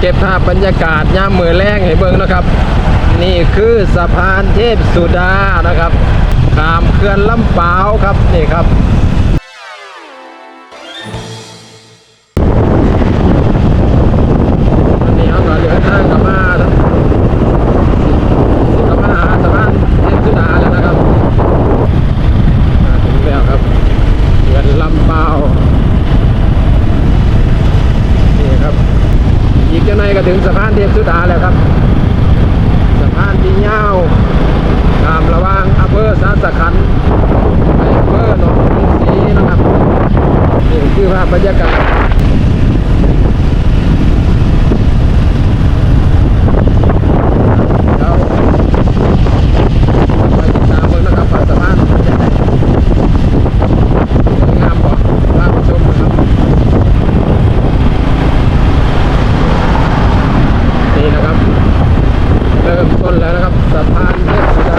เก็บภาพบรรยากาศย่ามมือแรงให้เบิ่งนะครับ นี่คือสะพานเทพสุดานะครับขามเขื่อนลำปาวครับนี่ครับ วันนี้เขาก็เดินทางกลับมาแล้วกลับมาหาสะพานเทพสุดาแล้วนะครับมาถึงแล้วครับเขื่อนลำเปาวนี่ครับ อีกเจ้าหน่อยก็ถึงสะพานเทพสุดาแล้วครับ สะพานที่ยาวตามระหว่างอำเภอสาสะขันธ์ไปอำเภอหนองกรุงศรีนะครับ นี่คือภาพบรรยากาศ เราไปติดตามเบิ่งนะครับว่าสะพานเป็นจังไดสวยงามบ่พาไปชมนะครับนี่นะครับ เริ่มต้นแล้วนะครับสะพานเทพสุดา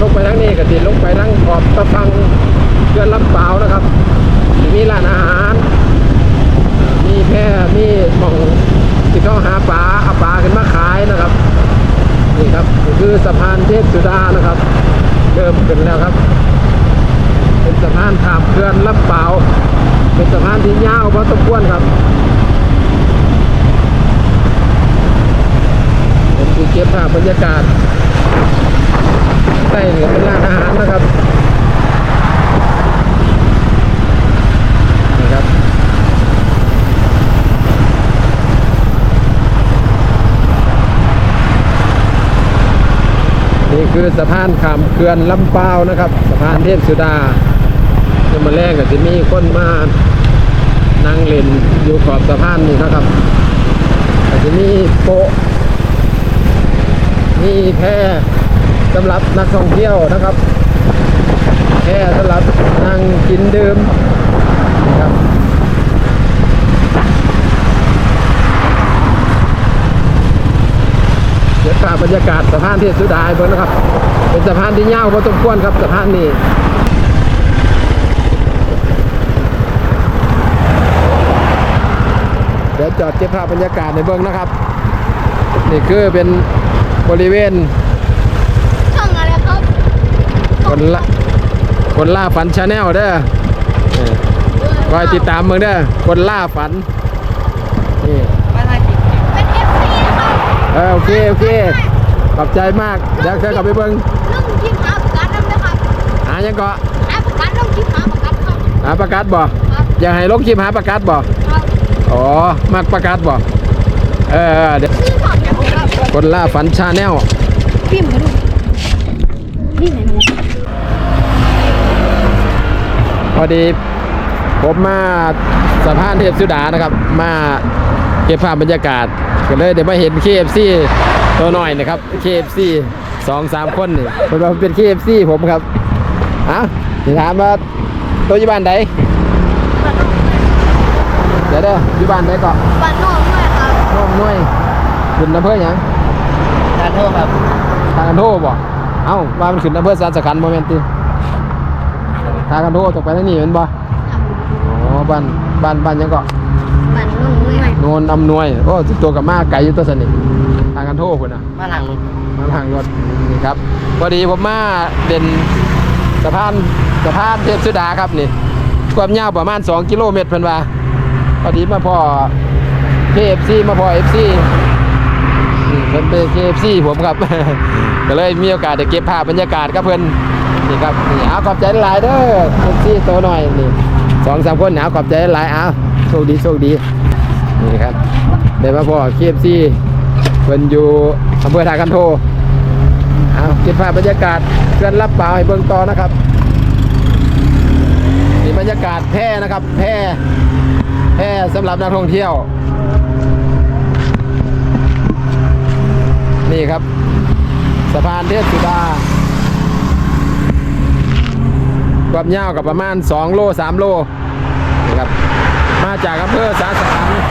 ลงไปทางนี้ก็ติลงไปทางขอบตะพังเขื่อนลำเปาวนะครับมีร้านอาหาร มีแพร่มีหมองที่เขาหาปลาเอาปลาขึ้นมาขายนะครับ นี่ คือสะพานเทพสุดานะครับเริ่มขึ้นแล้วครับ เป็นสะพานขามเขื่อนลำเปล่าเป็นสะพานที่ยาวพอสมควรครับผมจะเก็บภาพบรรยากาศใต้นี่ก็เป็นร้านอาหารนะครับนี่ครับ นี่ คือสะพานขามเขื่อนลำเปานะครับ สะพานเทพสุดาจะมาแรกก็จะมีคนมานั่งเล่นอยู่ขอบสะพานนี่นะครับก็จะมีโปะมีแพสำหรับนักท่องเที่ยวนะครับแพสำหรับนั่งกินดื่มนะครับ เดี๋ยวภาพบรรยากาศสะพานเทพสุดาให้เบิ่งนะครับ เป็นสะพานที่ยาวพอสมควรครับสะพานนี้เดี๋ยวจอดเก็บภาพบรรยากาศในเบิ่งนะครับ นี่คือเป็นบริเวณช่องอะไรครับคนละคนล่าฝันชาแนลเด้อเออคอยติดตามเมืองเด้อคนล่าฝันนี่เป็นเอฟซีนะครับ เออโอเคโอเคขอบใจมากเดี๋ยวเคยกลับไปเบิ่งลุงทีมหาประกันนั่นนะครับหายังก็หาประกันลุงทีมหาประกันครับหาประกาศบ่ครับอยากให้ลงคลิปหาประกาศบ่ครับอ๋อมักประกาศบ่เออเออเดี๋ยวชื่อสอนอย่างครับคนล่าฝันชาแนลพิมพ์ให้ดูนี่ไหนหนูพอดีผมมาสะพานเทพสุดานะครับ มาเก็บภาพบรรยากาศ ก็เลยเดี๋ยวมาเห็น KFC ตัวหน่อยนะครับ KFC สองสามคนนี่เป็นว่าเป็น KFC ผมครับเอ้าสิถามว่าตัวอยู่บ้านใดเดี๋ยวเด้ออยู่บ้านใดก็บ้านนอกด้วยครับน้องน้อยขึ้นอำเภอหยังทานโทษครับทางกันโทบ่เอ้าว่ามันขึ้นอำเภอสารสขันธ์โมเมนติทางกันโทตกไปทางนี้แมันบ่อ๋อบ้านบ้านบ้านหยังก็บ้านนอกด้วย โนนอำนวยโอ้ตัวกับมาไกลอยู่ตัวสนิททางกันโทพุ่นน่ะมาหลังมาทางรถนี่ครับพอดีผมมาเด่นสะพานสะพานเทพสุดาครับนี่ความยาวประมาณ 2 กิโลเมตรเพิ่นว่าพอดีมาพอ KFC มาพอ FC นี่เพิ่นเป็น KFC ผมครับ ก็เลยมีโอกาสได้เก็บภาพบรรยากาศกับเพิ่นนี่ครับนี่เอาขอบใจหลายๆเด้อ KFC ตัวหน่อยนี่สองสามคนเอาขอบใจหลายๆเอาโชคดีโชคดี นี่ครับได้มาพอ KFC เพิ่นอยู่อำเภอท่าคันโทเอาเก็บภาพบรรยากาศเพื่อนรับเปล่าให้เบิ่งต่อนะครับนี่บรรยากาศแพร่นะครับ แพร่แพร่สำหรับนักท่องเที่ยว นี่ครับ สะพานเทพสุดาความยาวกับประมาณ 2 โล 3 โลนะครับมาจากอำเภอสาสขันธ์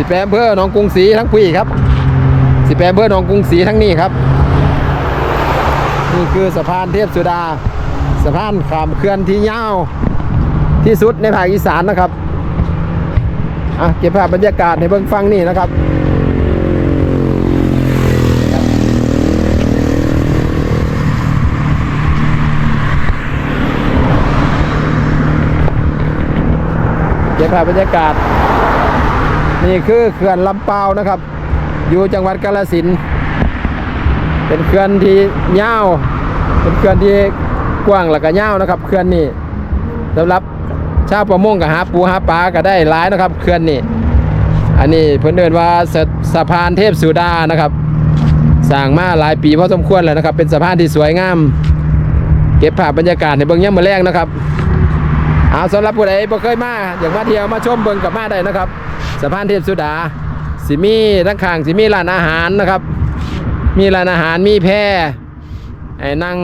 สิแปอำเภอหนองกรุงศรีทั้งปีครับ สิแปอำเภอหนองกรุงศรีทั้งนี้ครับ นี่คือสะพานเทพสุดา สะพานข้ามเขื่อนที่ยาวที่สุดในภาคอีสานนะครับอะเก็บภาพบรรยากาศให้เบิ่งฟังนี่นะครับเก็บภาพบรรยากาศ นี่คือเขื่อนลำเปาวนะครับ อยู่จังหวัดกาฬสินธุ์เป็นเขื่อนที่ยาว เป็นเขื่อนที่กว้างแล้วก็ยาวนะครับเขื่อนนี้สำหรับชาวประมงกับหาปูหาปลาก็ได้หลายนะครับเขื่อนนี้อันนี้เพิ่อนเดินว่าสะสะพานเทพสุดานะครับสร้างมาหลายปีพอสมควรแล้วนะครับ เป็นสะพานที่สวยงาม เก็บภาพบรรยากาศในเบื้องย่ำมือแรกนะครับ เอาสำหรับผู้ใดบ่เคยมาอยากมาเที่ยวมาชมเบิ่งกับมาได้นะครับสะพานเทพสุดาสิมีทั้งข้างสิมีร้านอาหารนะครับ มีร้านอาหารมีแพไอ้นั่ง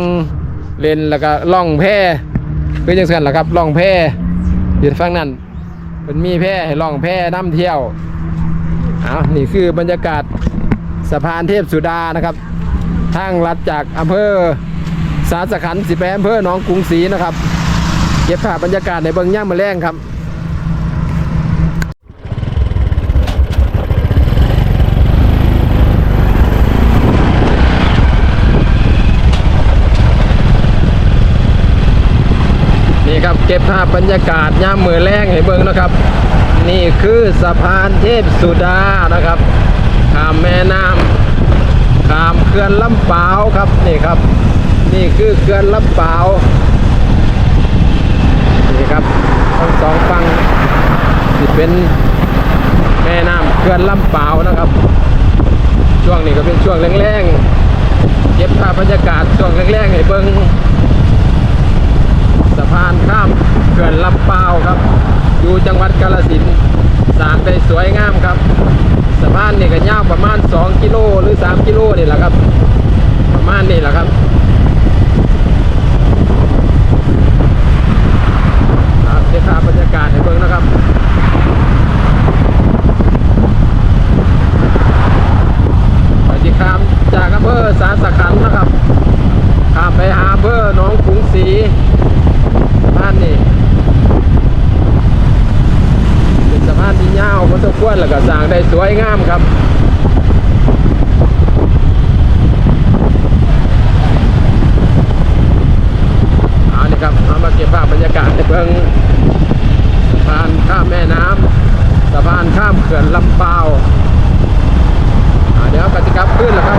เล่นแล้วก็ล่องแพคือจังซั่นล่ะครับล่องแพอยู่ฝั่งนั้นเป็นมีแพให้ล่องแพน้ำเที่ยวเอานี่คือบรรยากาศสะพานเทพสุดานะครับทางลัดจากอำเภอสาสขันสิไปอำเภอหนองกรุงศรีนะครับ เก็บภาพบรรยากาศในเบิงย่ามมาแรงครับนี่ครับเก็บภาพบรรยากาศย่ามมือแรงให้เบิงนะครับ นี่คือสะพานเทพสุดานะครับข้ามแม่น้ำข้ามเขื่อนลำเปาวครับนี่ครับ นี่คือเขื่อนลำเปาว นี่ครับทั้งสองฝั่งที่เป็นแม่น้ำเขื่อนลำเปาวนะครับ ช่วงนี้ก็เป็นช่วงแรงๆเก็บภาพบรรยากาศช่วงแรงๆให้เบิ้งสะพานข้ามเขื่อนลำเปาวครับอยู่จังหวัดกาฬสินสร้างได้สวยงามครับสะพานนี่ก็ยาวประมาณ 2 กิโลหรือ 3 กิโลนี่แหละครับ ประมาณนี้แหละครับเดี๋ยวพาบรรยากาศให้เบิ่งนะครับ ปฏิคามจากอำเภอสาสะขันธ์นะครับ ข้ามไปหาอำเภอหนองกรุงศรีบ้านนี่เป็นสะพานที่ยาวพอสมควร แล้วก็สร้างได้สวยงามครับเอานี่ครับเอามาเก็บภาพบรรยากาศในเบื้องสะพานข้ามแม่น้ำสะพานข้ามเขื่อนลำเปาวเดี๋ยวกติกาขึ้นแล้วครับ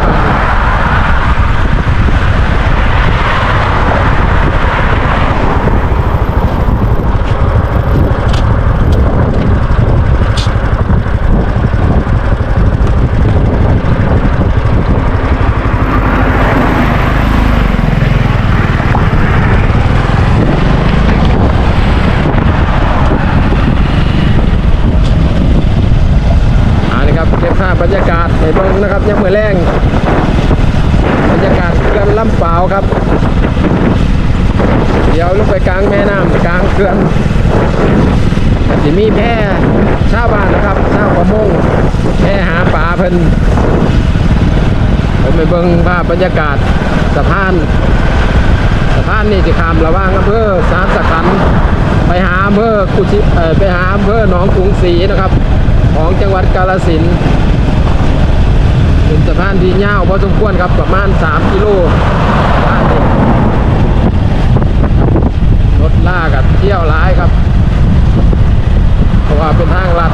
เอานี่ครับเก็บภาพบรรยากาศในเบื้องนะ ครับยังมือแรงบรรยากาศเขื่อนลำเปาครับ เดี๋ยวลงไปกลางแม่น้ำกลางเขื่อนสิมีแพ่ชาวบ้านนะครับชาวประมงแพ่หาปลาเพิ่นผมไปเบิ่งภาพบรรยากาศสะพานสะพานนี่จะข้ามระว่างอำเภอสารสะขันธ์ไปหาอำเภอกุชิเอ่อไปหาอำเภอหนองกรุงศรีนะครับ ของจังหวัดกาฬสินธุ์ เป็นสะพานที่ยาวพอสมควรครับประมาณ 3 กิโลสะพานนี้รถลากกับเที่ยวร้ายครับ เพราะว่าเป็นทางลัด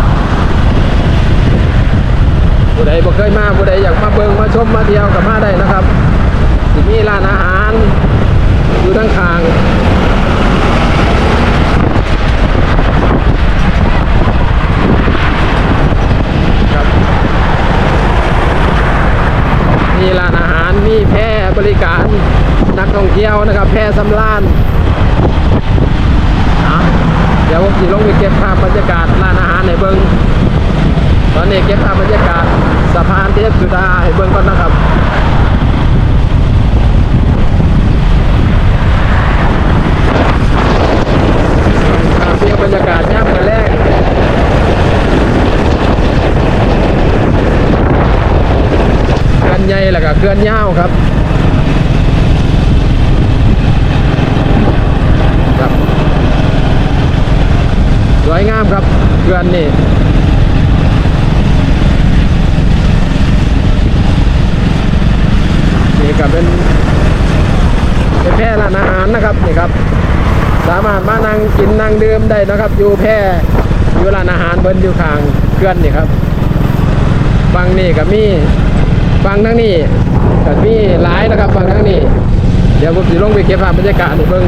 ผู้ใดบ่เคยมาผู้ใดอยากมาเบิงมาชมมาเที่ยวกับมาได้นะครับสิมีร้านอาหาร อยู่ทั้งข้างครับมีร้านอาหารมีแพร่บริการนักท่องเที่ยวนะครับ แพร่สำราญ อะเดี๋ยวผมจะลงไปเก็บภาพบรรยากาศร้านอาหารให้เบิ้งตอนนี้เก็บภาพบรรยากาศสะพานเทพสุดาให้เบิ้งก่อนนะครับภาพเที่ยวบรรยากาศย่ำมาแรกเขื่อนใหญ่แล้วก็เขื่อนยาวครับ สวยงามครับ เขื่อนนี่นี่ก็เป็นเป็นแพร่ร้านอาหารนะครับนี่ครับ สามารถมานั่งกินนั่งดื่มได้นะครับ อยู่แพร่อยู่ร้านอาหารเบิ้นอยู่ข้างเขื่อนนี่ครับฝั่งนี่ก็มีฝั่งทั้งนี้ก็มีหลายนะครับฝั่งทั้งนี้เดี๋ยวผมจะลงไปเก็บภาพบรรยากาศให้เบิ่ง